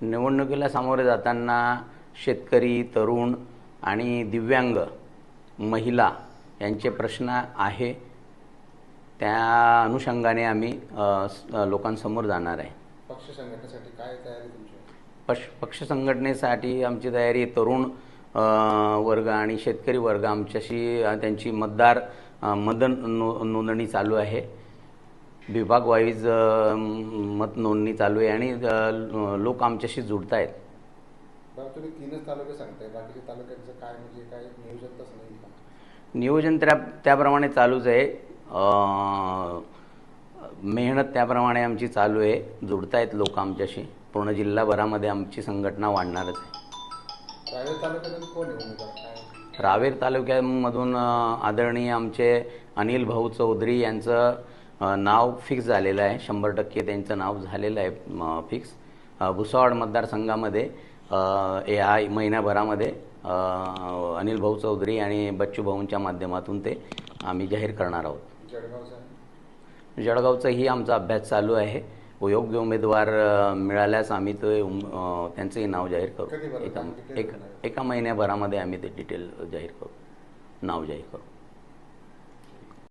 निवडणुकीला सामोरे जाताना शेतकरी तरुण आणि दिव्यांग महिला यांचे प्रश्न आहे. त्या अनुषंगाने आम्ही लोकांसमोर जाणार आहे. पक्ष संघटनेसाठी काय तयारी तुमची? पक्ष पक्ष संघटनेसाठी आमची तयारी तरुण वर्ग आणि शेतकरी वर्ग आमच्याशी त्यांची मतदार अ, मतदान नो नोंदणी चालू आहे. विभाग वाईज अ, मत नोंदणी चालू आहे आणि लोक आमच्याशी जुडत आहेत बरं तुम्ही तीनच तालुके सांगताय. बाकीच्या तालुक्यांचं काय म्हणजे काय नियोजन नाही त्या त्याप्रमाणे चालूच आहे. मेहनत त्याप्रमाणे आमची चालू आहे. जुडतायत लोक आमच्याशी. पूर्ण जिल्हाभरामध्ये आमची संघटना वाढणारच आहे. रावेर तालुक्यामधून आदरणीय आमचे अनिल भाऊ चौधरी यांचं नाव फिक्स झालेलं आहे. शंभर टक्के त्यांचं नाव झालेलं आहे फिक्स भुसावळ मतदारसंघामध्ये या महिन्याभरामध्ये अनिल भाऊ चौधरी आणि बच्चू भाऊंच्या माध्यमातून ते आम्ही जाहीर करणार आहोत. जळगावचं आहे जळगावचाही आमचा अभ्यास चालू आहे. योग्य उमेदवार मिळाल्यास आम्ही ते त्यांचंही नाव जाहीर करू. एका एका महिन्याभरामध्ये आम्ही ते डिटेल जाहीर करू. नाव जाहीर करू.